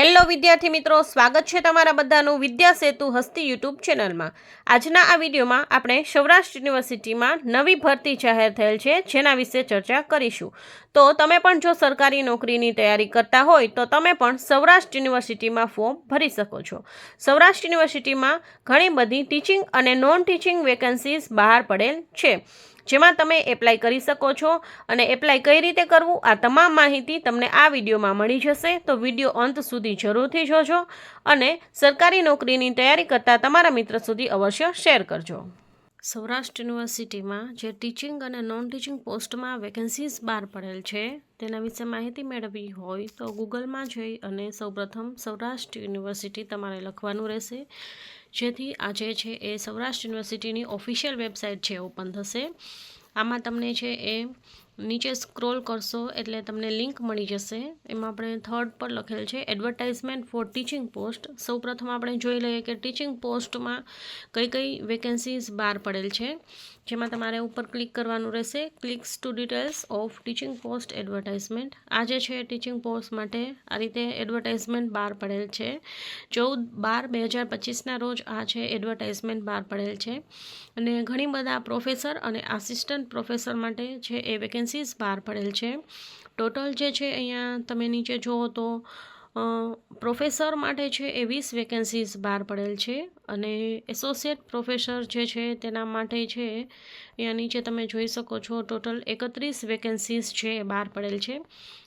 Hello વિદ્યાર્થી મિત્રો, સ્વાગત છે તમારા બધાનું વિદ્યા સેતુ હસ્તી યુટ્યુબ ચેનલમાં. આજના આ વિડીયોમાં આપણે સૌરાષ્ટ્ર યુનિવર્સિટીમાં નવી ભરતી જાહેર થયેલ છે, જેના વિશે ચર્ચા કરીશું. તો તમે પણ જો સરકારી નોકરીની તૈયારી કરતા હોય, તો તમે પણ સૌરાષ્ટ્ર યુનિવર્સિટીમાં ફોર્મ ભરી શકો છો. સૌરાષ્ટ્ર યુનિવર્સિટીમાં ઘણી બધી ટીચિંગ અને નોન ટીચિંગ વેકન્સીઝ બહાર પડેલ છે. જેમાં તમે એપ્લાય કરી શકો છો અને એપ્લાય કઈ રીતે કરવું આ તમામ માહિતી તમને આ વિડીયોમાં મળી જશે. તો વીડિયો અંત સુધી જરૂરથી જોજો અને સરકારી નોકરીની તૈયારી કરતા તમારા મિત્ર સુધી અવશ્ય શેર કરજો. સૌરાષ્ટ્ર યુનિવર્સિટીમાં જે ટીચિંગ અને નોન ટીચિંગ પોસ્ટમાં વેકેન્સીઝ બહાર પડેલ છે, તેના વિશે માહિતી મેળવવી હોય તો ગૂગલમાં જઈ અને સૌપ્રથમ સૌરાષ્ટ્ર યુનિવર્સિટી તમારે લખવાનું રહેશે. જેથી આ જે છે એ સૌરાષ્ટ્ર યુનિવર્સિટીની ઓફિશિયલ વેબસાઇટ છે, ઓપન થશે. આમાં તમને છે એ નીચે સ્ક્રોલ કરશો એટલે તમને લિંક મળી જશે. એમાં આપણે થર્ડ પર લખેલ છે એડવર્ટાઇઝમેન્ટ ફોર ટીચિંગ પોસ્ટ સૌપ્રથમ આપણે જોઈ લઈએ કે ટીચિંગ પોસ્ટમાં કઈ કઈ વેકેન્સીઝ બહાર પડેલ છે. જેમાં તમારે ઉપર ક્લિક કરવાનું રહેશે. Clicks to details of teaching post advertisement આ જે છે ટીચિંગ પોસ્ટ માટે આ રીતે એડવર્ટાઇઝમેન્ટ બહાર પડેલ છે. ચૌદ બાર બે હજાર પચીસના રોજ આ છે એડવર્ટાઇઝમેન્ટ બહાર પડેલ છે. અને ઘણી બધા પ્રોફેસર અને આસિસ્ટન્ટ પ્રોફેસર માટે છે એ વેકેન્સીઝ બહાર પડેલ છે. ટોટલ જે છે અહીંયા તમે નીચે જુઓ તો પ્રોફેસર માટે છે એ વીસ વેકેન્સીઝ બહાર પડેલ છે અને એસોસિએટ પ્રોફેસર જે છે તેના માટે છે, અહીંયા નીચે તમે જોઈ શકો છો ટોટલ એકત્રીસ વેકેન્સીઝ છે એ બહાર પડેલ છે.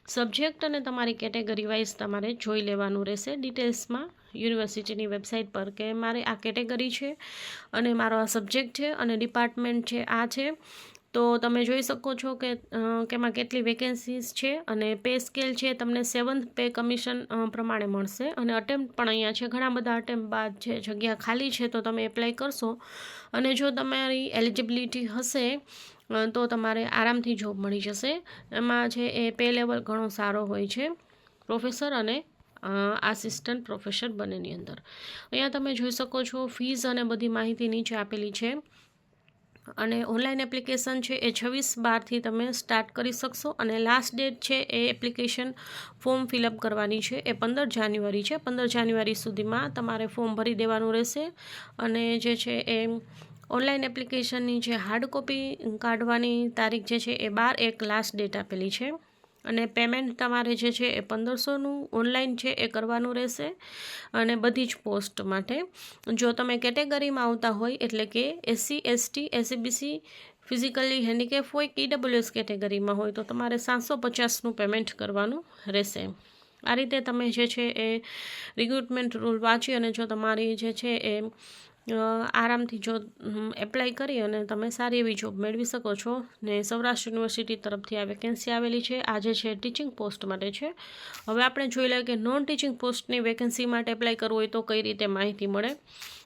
સબ્જેક્ટ અને તમારી કેટેગરી વાઇઝ તમારે જોઈ લેવાનું રહેશે ડિટેલ્સમાં યુનિવર્સિટીની વેબસાઇટ પર કે મારે આ કેટેગરી છે અને મારો આ સબ્જેક્ટ છે અને ડિપાર્ટમેન્ટ છે આ છે. તો તમે જોઈ શકો છો કે કેમાં કેટલી વેકેન્સીઝ છે અને પે સ્કેલ છે તમને સેવન્થ પે કમિશન પ્રમાણે મળશે. અને અટેમ્પ્ટ પણ અહીંયા છે. ઘણા બધા અટેમ્પ્ટ બાદ છે જગ્યા ખાલી છે તો તમે એપ્લાય કરશો. અને જો તમારી એલિજિબિલિટી હશે તો તમારે આરામથી જોબ મળી જશે. એમાં છે એ પે લેવલ ઘણો સારો હોય છે. પ્રોફેસર અને આસિસ્ટન્ટ પ્રોફેસર બંનેની અંદર. અહીંયા તમે જોઈ શકો છો ફીઝ અને બધી માહિતી નીચે આપેલી છે. અને ઓનલાઈન એપ્લિકેશન છે એ છવ્વીસ બારથી તમે સ્ટાર્ટ કરી શકશો અને લાસ્ટ ડેટ છે એ એપ્લિકેશન ફોર્મ ફિલઅપ કરવાની છે. એ પંદર જાન્યુઆરી છે. પંદર જાન્યુઆરી સુધીમાં તમારે ફોર્મ ભરી દેવાનું રહેશે અને જે છે એ ઓનલાઈન એપ્લિકેશનની જે હાર્ડ કોપી કાઢવાની તારીખ જે છે એ બાર એક લાસ્ટ ડેટ આપેલી છે. અને પેમેન્ટ તમારે જે છે એ પંદરસોનું ઓનલાઈન છે એ કરવાનું રહેશે અને બધી જ પોસ્ટ માટે. જો તમે કેટેગરીમાં આવતા હોય એટલે કે SC ST SEBC physically handicap હોય ઈડબ્લ્યુએસ કેટેગરીમાં હોય, તો તમારે સાતસો પચાસનું પેમેન્ટ કરવાનું રહેશે. આ રીતે તમે જે છે એ રિક્રુટમેન્ટ રૂલ વાંચી અને જો તમારી જે છે એ આરામથી જો એપ્લાય કરી અને તમે સારી એવી જોબ મેળવી શકો છો. ને સૌરાષ્ટ્ર યુનિવર્સિટી તરફથી આ વેકેન્સી આવેલી છે. આજે છે ટીચિંગ પોસ્ટ માટે છે. હવે આપણે જોઈ લઈએ કે નોન ટીચિંગ પોસ્ટની વેકેન્સી માટે એપ્લાય કરવું હોય તો કઈ રીતે માહિતી મળે?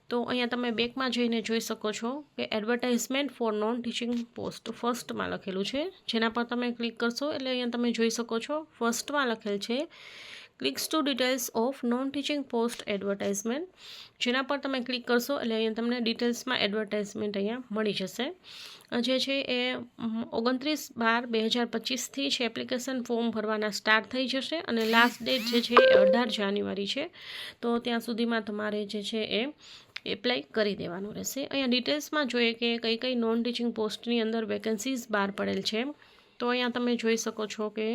તો અહીંયા તમે બેકમાં જઈને જોઈ શકો છો કે advertisement for non teaching post ફર્સ્ટમાં લખેલું છે. જેના પર તમે ક્લિક કરશો એટલે અહીંયા તમે જોઈ શકો છો ફર્સ્ટમાં લખેલ છે clicks to details of non teaching post advertisement, જેના પર તમે ક્લિક કરશો એટલે અહીંયા તમને ડિટેલ્સમાં એડવર્ટાઇઝમેન્ટ અહીંયા મળી જશે. જે છે એ ઓગણત્રીસ બાર બે હજાર પચીસથી છે એપ્લિકેશન ફોર્મ ભરવાના સ્ટાર્ટ થઈ જશે અને લાસ્ટ ડેટ જે છે એ અઢાર જાન્યુઆરી છે. તો ત્યાં સુધીમાં તમારે જે છે એ એપ્લાય કરી દેવાનું રહેશે. અહીંયા ડિટેલ્સમાં જોઈએ કે કઈ કઈ નોન ટીચિંગ પોસ્ટની અંદર વેકેન્સીઝ બહાર પડેલ છે. તો અહીંયા તમે જોઈ શકો છો કે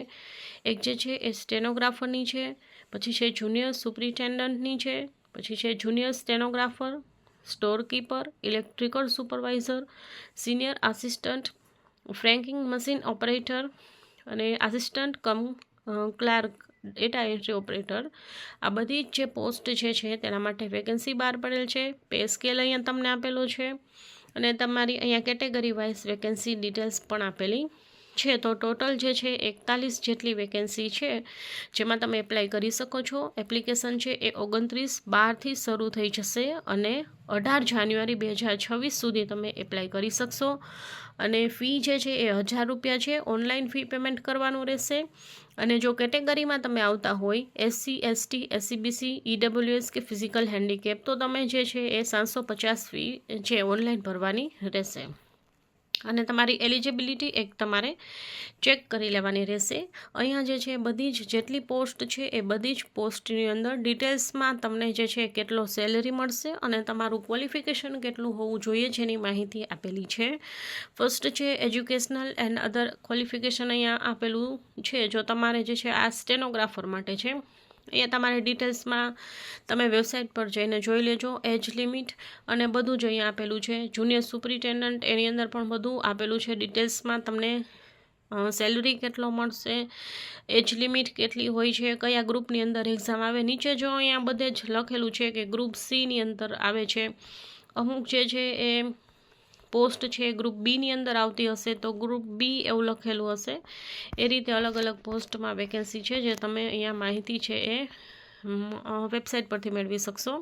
એક જે છે એ સ્ટેનોગ્રાફરની છે, પછી છે જુનિયર સુપ્રિન્ટેન્ડન્ટની છે, પછી છે junior stenographer, storekeeper, electrical supervisor, senior assistant, franking machine operator અને assistant cum clerk, data entry operator. આ બધી જ જે પોસ્ટ જે છે તેના માટે વેકેન્સી બહાર પડેલ છે. પે સ્કેલ અહીંયા તમને આપેલો છે અને તમારી અહીંયા કેટેગરી વાઇઝ વેકેન્સી ડિટેલ્સ પણ આપેલી. છે તો ટોટલ જે છે એકતાલીસ જેટલી વેકેન્સી છે, જેમાં તમે એપ્લાય કરી શકો છો. એપ્લિકેશન છે એ ઓગણત્રીસ બારથી શરૂ થઈ જશે અને અઢાર જાન્યુઆરી બે હજાર છવ્વીસ સુધી તમે એપ્લાય કરી શકશો. અને ફી જે છે એ હજાર રૂપિયા છે, ઓનલાઈન ફી પેમેન્ટ કરવાનું રહેશે. અને જો કેટેગરીમાં તમે આવતા હોય, એસસી, એસટી, એસસીબીસી ઈડબ્લ્યુએસ કે ફિઝિકલ હેન્ડીકેપ, તો તમે જે છે એ સાતસો પચાસ ફી જે ઓનલાઈન ભરવાની રહેશે. અને તમારી એલિજિબિલિટી એક તમારે ચેક કરી લેવાની રહેશે. અહીંયા જે છે, બધી જ જેટલી પોસ્ટ છે, એ બધી જ પોસ્ટની અંદર ડિટેલ્સમાં તમને જે છે, કેટલો સેલરી મળશે અને તમારું ક્વોલિફિકેશન કેટલું હોવું જોઈએ જેની માહિતી આપેલી છે. ફર્સ્ટ છે, એજ્યુકેશનલ એન્ડ અધર ક્વોલિફિકેશન અહીંયા આપેલું છે. જો તમારે જે છે, આ સ્ટેનોગ્રાફર માટે છે અહીંયા તમારે ડિટેલ્સમાં તમે વેબસાઇટ પર જઈને જોઈ લેજો, એજ લિમિટ. અને બધું જ અહીંયા આપેલું છે. જુનિયર સુપરિન્ટેન્ડન્ટ એની અંદર પણ બધું આપેલું છે. ડિટેલ્સમાં તમને સેલરી કેટલો મળશે, એજ લિમિટ કેટલી હોય છે, કયા ગ્રુપની અંદર એક્ઝામ આવે. નીચે જો અહીંયા બધે જ લખેલું છે કે ગ્રુપ સીની અંદર આવે છે. અમુક જે છે એ પોસ્ટ છે, ગ્રુપ બીની અંદર આવતી હશે તો ગ્રુપ બી એવું લખેલું હશે. એ રીતે અલગ અલગ પોસ્ટમાં વેકેન્સી છે, જે તમે અહીંયા માહિતી છે એ વેબસાઇટ પરથી મેળવી શકશો.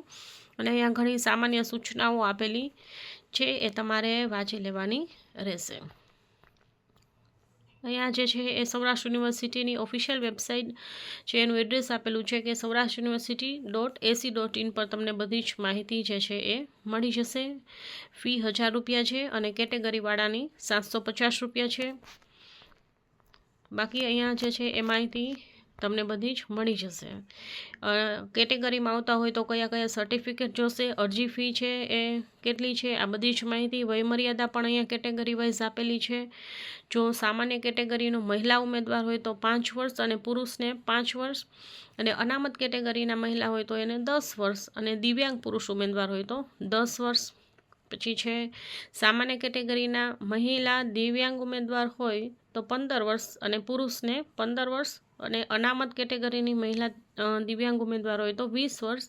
અને અહીંયા ઘણી સામાન્ય સૂચનાઓ આપેલી છે, એ તમારે વાંચી લેવાની રહેશે. અહીંયા જે છે એ સૌરાષ્ટ્ર યુનિવર્સિટીની ઓફિશિયલ વેબસાઇટ છે, એનું એડ્રેસ આપેલું છે કે Saurashtra university dot AC dot in પર તમને બધી જ માહિતી જે છે એ મળી જશે. ફી હજાર રૂપિયા છે અને કેટેગરીવાળાની સાતસો પચાસ રૂપિયા છે. બાકી અહીંયા જે છે એ માહિતી તમને બધી જ મળી જશે. કેટેગરીમાં આવતા હોય તો કયા કયા સર્ટિફિકેટ જોશે, અરજી ફી છે એ કેટલી છે, આ બધી જ માહિતી વયમર્યાદા પણ અહીંયા કેટેગરી વાઇઝ આપેલી છે. જો સામાન્ય કેટેગરીનો મહિલા ઉમેદવાર હોય તો પાંચ વર્ષ અને પુરુષને પાંચ વર્ષ અને અનામત કેટેગરીના મહિલા હોય તો એને દસ વર્ષ અને દિવ્યાંગ પુરુષ ઉમેદવાર હોય તો દસ વર્ષ. પછી છે સામાન્ય કેટેગરીના મહિલા દિવ્યાંગ ઉમેદવાર હોય તો પંદર વર્ષ અને પુરુષને પંદર વર્ષ અને અનામત કેટેગરીની મહિલા દિવ્યાંગ ઉમેદવાર હોય તો વીસ વર્ષ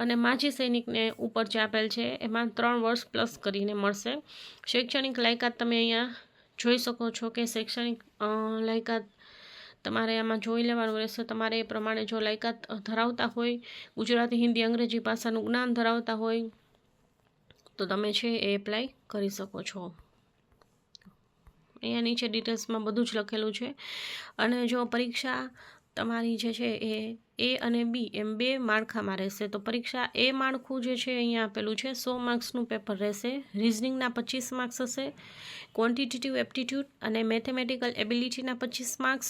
અને માજી સૈનિકને ઉપર જે આપેલ છે, એમાં ત્રણ વર્ષ પ્લસ કરીને મળશે. શૈક્ષણિક લાયકાત તમે અહીંયા જોઈ શકો છો કે શૈક્ષણિક લાયકાત તમારે આમાં જોઈ લેવાનું રહેશે. તમારે એ પ્રમાણે જો લાયકાત ધરાવતા હોય, ગુજરાતી, હિન્દી, અંગ્રેજી ભાષાનું જ્ઞાન ધરાવતા હોય, તો તમે છે એ એપ્લાય કરી શકો છો. અહીંયા નીચે ડિટેલ્સમાં બધું જ લખેલું છે. અને જો પરીક્ષા તમારી જે છે એ એ અને બી એમ બે માળખામાં રહેશે, તો પરીક્ષા એ માળખું જે છે અહીંયા આપેલું છે, સો માર્ક્સનું પેપર રહેશે રિઝનિંગના પચીસ માર્ક્સ હશે ક્વોન્ટિટેટિવ એપ્ટિટ્યૂડ અને મેથેમેટિકલ એબિલિટીના પચીસ માર્ક્સ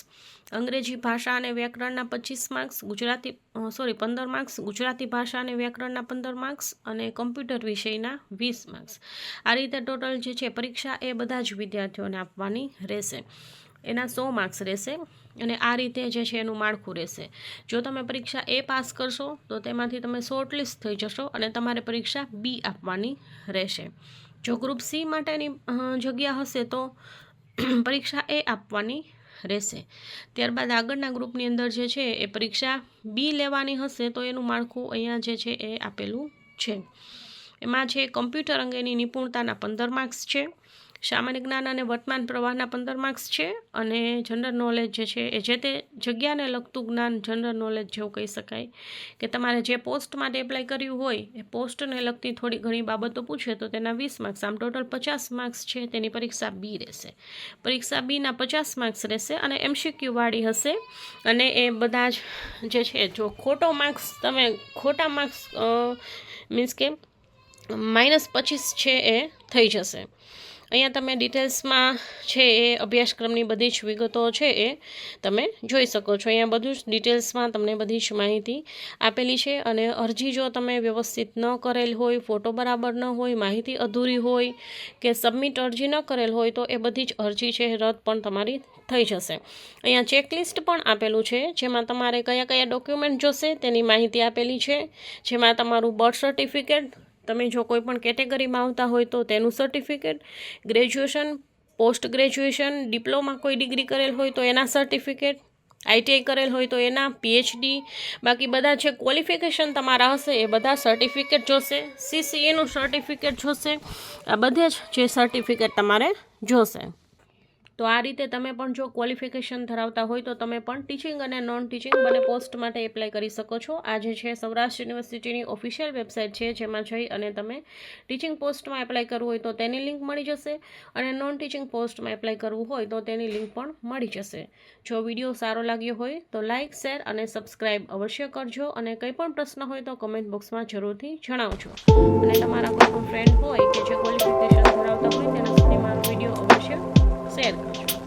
અંગ્રેજી ભાષા અને વ્યાકરણના પચીસ માર્ક્સ ગુજરાતી સોરી પંદર માર્ક્સ ગુજરાતી ભાષા અને વ્યાકરણના પંદર માર્ક્સ અને કમ્પ્યુટર વિષયના વીસ માર્ક્સ આ રીતે ટોટલ જે છે પરીક્ષા એ બધા જ વિદ્યાર્થીઓને આપવાની રહેશે. એના સો માર્ક્સ રહેશે અને આ રીતે જે છે એનું માળખું રહેશે. જો તમે પરીક્ષા એ પાસ કરશો, તો તેમાંથી તમે શોર્ટલિસ્ટ થઈ જશો અને તમારે પરીક્ષા બી આપવાની રહેશે. જો ગ્રુપ સી માટેની જગ્યા હશે તો પરીક્ષા એ આપવાની રહેશે. ત્યારબાદ આગળના ગ્રુપની અંદર જે છે એ પરીક્ષા બી લેવાની હશે, તો એનું માળખું અહીંયા જે છે એ આપેલું છે. એમાં છે કમ્પ્યુટર અંગેની નિપુણતાના પંદર માર્ક્સ છે. સામાન્ય જ્ઞાન અને વર્તમાન પ્રવાહના પંદર માર્ક્સ છે અને જનરલ નોલેજ જે છે એ જે તે જગ્યાને લગતું જ્ઞાન જનરલ નોલેજ જેવું કહી શકાય કે તમારે જે પોસ્ટ માટે એપ્લાય કર્યું હોય એ પોસ્ટને લગતી થોડી ઘણી બાબતો પૂછે તો તેના વીસ માર્ક્સ આમ ટોટલ પચાસ માર્ક્સ છે, તેની પરીક્ષા બી રહેશે. પરીક્ષા બીના પચાસ માર્ક્સ રહેશે અને એમસીક્યુવાળી હશે અને એ બધા જ જે છે, જો ખોટો માર્ક્સ તમે ખોટા માર્ક્સ મીન્સ કે માઇનસ પચીસ છે એ થઈ જશે. અહીંયા તમે ડિટેલ્સમાં છે એ અભ્યાસક્રમની બધી જ વિગતો છે એ તમે જોઈ શકો છો. અહીંયા બધું જ ડિટેલ્સમાં તમને બધી જ માહિતી આપેલી છે અને અરજી જો તમે વ્યવસ્થિત ન કરેલ હોય, ફોટો બરાબર ન હોય, માહિતી અધૂરી હોય કે સબમિટ અરજી ન કરેલ હોય તો એ બધી જ અરજી છે રદ પણ તમારી થઈ જશે. અહીંયા ચેકલિસ્ટ પણ આપેલું છે, જેમાં તમારે કયા કયા ડોક્યુમેન્ટ જોશે તેની માહિતી આપેલી છે, જેમાં તમારું બર્થ સર્ટિફિકેટ તમે જો કોઈ પણ કેટેગરીમાં આવતા હોય તો તેનું certificate graduation post graduation diploma કોઈ ડિગ્રી કરેલ હોય તો એના સર્ટિફિકેટ આઈટીઆઈ કરેલ હોય તો એના પીએચડી બાકી બધા જે ક્વોલિફિકેશન તમારા હશે એ બધા સર્ટિફિકેટ જોશે. સીસીએનું સર્ટિફિકેટ જોશે. આ બધે જ જે સર્ટિફિકેટ તમારે જોશે. તો આ રીતે તમે પણ જો ક્વોલિફિકેશન ધરાવતા હોય તો તમે પણ ટીચિંગ અને નોન ટીચિંગ બંને પોસ્ટ માટે એપ્લાય કરી શકો છો. આ જે છે સૌરાષ્ટ્ર યુનિવર્સિટીની ઓફિશિયલ વેબસાઇટ છે, જેમાં જઈ અને તમે ટીચિંગ પોસ્ટમાં એપ્લાય કરવું હોય તો તેની લિંક મળી જશે અને નોન ટીચિંગ પોસ્ટમાં એપ્લાય કરવું હોય તો તેની લિંક પણ મળી જશે. જો વીડિયો સારો લાગ્યો હોય તો લાઇક શેર અને સબસ્ક્રાઇબ અવશ્ય કરજો અને કંઈ પણ પ્રશ્ન હોય તો કમેન્ટ બોક્સમાં જરૂરથી જણાવજો. અને તમારા કોઈ ફ્રેન્ડ હોય કે જે ક્વોલિફિકેશન ધરાવતા હોય તેના સુધી મારો વીડિયો અવશ્ય શેર કરજો